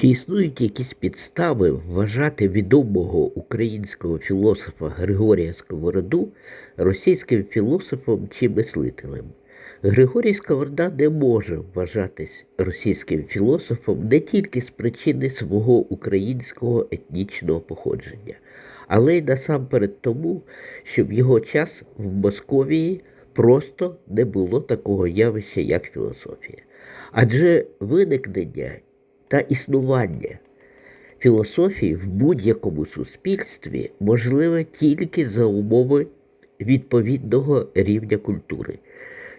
Чи існують якісь підстави вважати відомого українського філософа Григорія Сковороду російським філософом чи мислителем? Григорій Сковорода не може вважатись російським філософом не тільки з причини свого українського етнічного походження, але й насамперед тому, що в його час в Московії просто не було такого явища, як філософія. Адже виникнення та існування філософії в будь-якому суспільстві можливе тільки за умови відповідного рівня культури.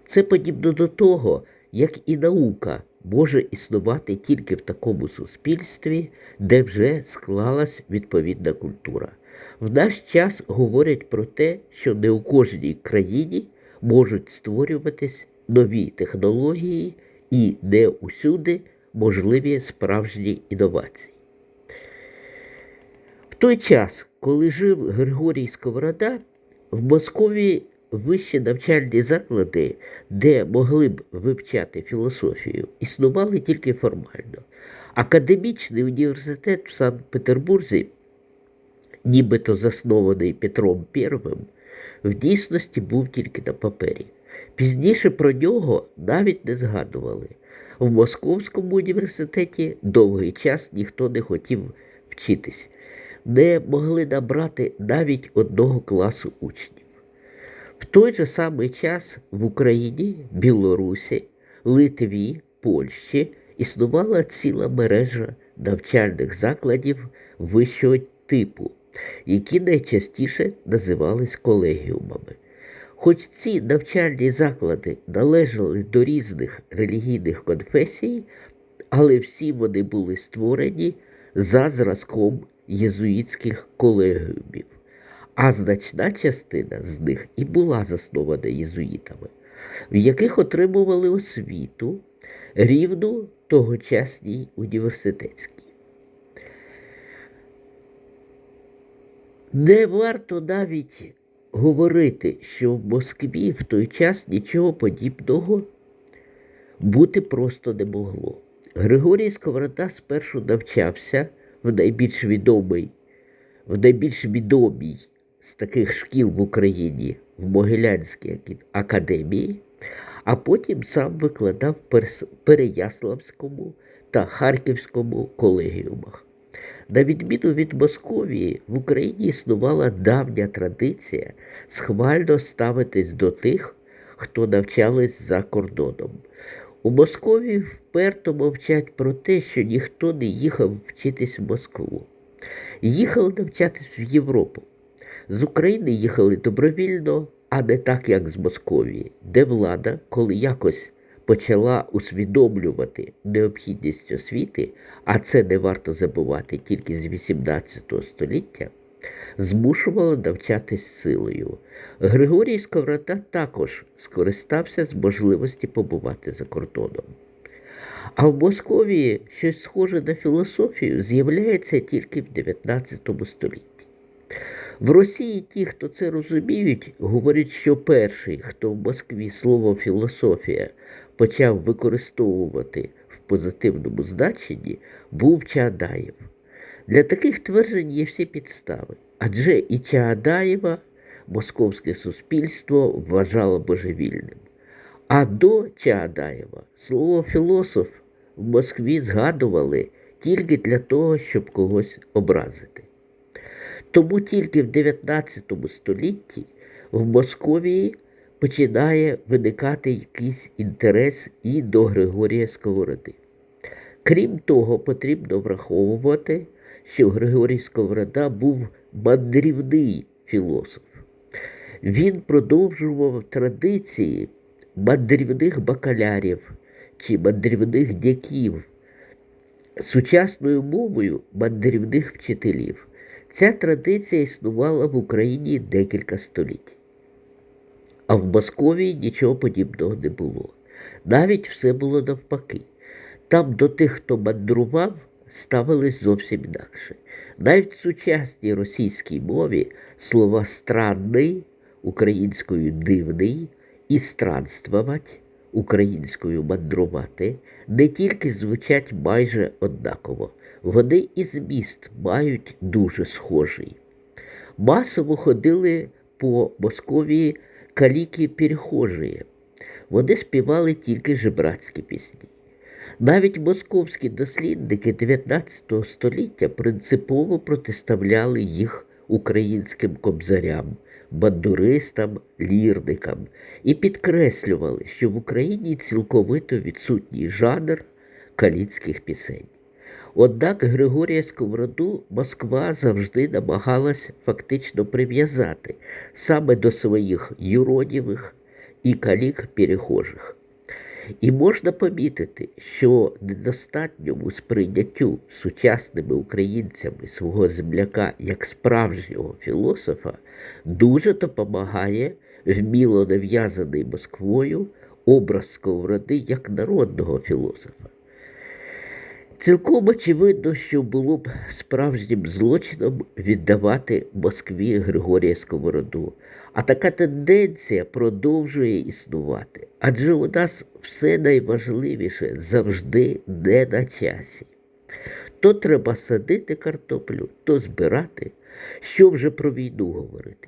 Це подібно до того, як і наука може існувати тільки в такому суспільстві, де вже склалась відповідна культура. В наш час говорять про те, що не у кожній країні можуть створюватись нові технології і не усюди можливі справжні інновації. В той час, коли жив Григорій Сковорода, в Московії вищі навчальні заклади, де могли б вивчати філософію, існували тільки формально. Академічний університет в Санкт-Петербурзі, нібито заснований Петром І, в дійсності був тільки на папері. Пізніше про нього навіть не згадували. В Московському університеті довгий час ніхто не хотів вчитись, не могли набрати навіть одного класу учнів. В той же самий час в Україні, Білорусі, Литві, Польщі існувала ціла мережа навчальних закладів вищого типу, які найчастіше називались колегіумами. Хоч ці навчальні заклади належали до різних релігійних конфесій, але всі вони були створені за зразком єзуїтських колегіумів, а значна частина з них і була заснована єзуїтами, в яких отримували освіту рівну тогочасній університетській. Не варто навіть говорити, що в Москві в той час нічого подібного бути просто не могло. Григорій Сковорода спершу навчався в найбільш відомий, в найбільш відомій з таких шкіл в Україні в Могилянській академії, а потім сам викладав в Переяславському та Харківському колегіумах. На відміну від Московії, в Україні існувала давня традиція схвально ставитись до тих, хто навчались за кордоном. У Московії вперто мовчать про те, що ніхто не їхав вчитись в Москву. Їхали навчатись в Європу. З України їхали добровільно, а не так, як з Московії, де влада, коли якось почала усвідомлювати необхідність освіти, а це не варто забувати тільки з 18 століття, змушувала навчатись силою. Григорій Сковорода також скористався з можливості побувати за кордоном. А в Московії щось схоже на філософію з'являється тільки в 19 столітті. В Росії ті, хто це розуміють, говорять, що перший, хто в Москві слово філософія почав використовувати в позитивному значенні, був Чаадаєв. Для таких тверджень є всі підстави, адже і Чаадаєва московське суспільство вважало божевільним. А до Чаадаєва слово філософ в Москві згадували тільки для того, щоб когось образити. Тому тільки в 19 столітті в Московії починає виникати якийсь інтерес і до Григорія Сковороди. Крім того, потрібно враховувати, що Григорій Сковорода був мандрівний філософ. Він продовжував традиції мандрівних бакалярів чи мандрівних дяків, сучасною мовою мандрівних вчителів. Ця традиція існувала в Україні декілька століть. А в Московії нічого подібного не було. Навіть все було навпаки. Там до тих, хто мандрував, ставились зовсім інакше. Навіть в сучасній російській мові слова странний українською дивний і странствувати українською мандрувати не тільки звучать майже однаково, вони і зміст мають дуже схожий. Масово ходили по Московії каліки перехожі. Вони співали тільки жебрацькі пісні. Навіть московські дослідники 19 століття принципово протиставляли їх українським кобзарям, бандуристам, лірникам і підкреслювали, що в Україні цілковито відсутній жанр каліцьких пісень. Однак Григорія Сковороду Москва завжди намагалась фактично прив'язати саме до своїх юродівих і калік перехожих. І можна помітити, що недостатньому сприйняттю сучасними українцями свого земляка як справжнього філософа дуже допомагає вміло нав'язаний Москвою образ Сковороди як народного філософа. Цілком очевидно, що було б справжнім злочином віддавати Москві Григорія Сковороду. А така тенденція продовжує існувати, адже у нас все найважливіше завжди не на часі. То треба садити картоплю, то збирати. Що вже про війну говорити?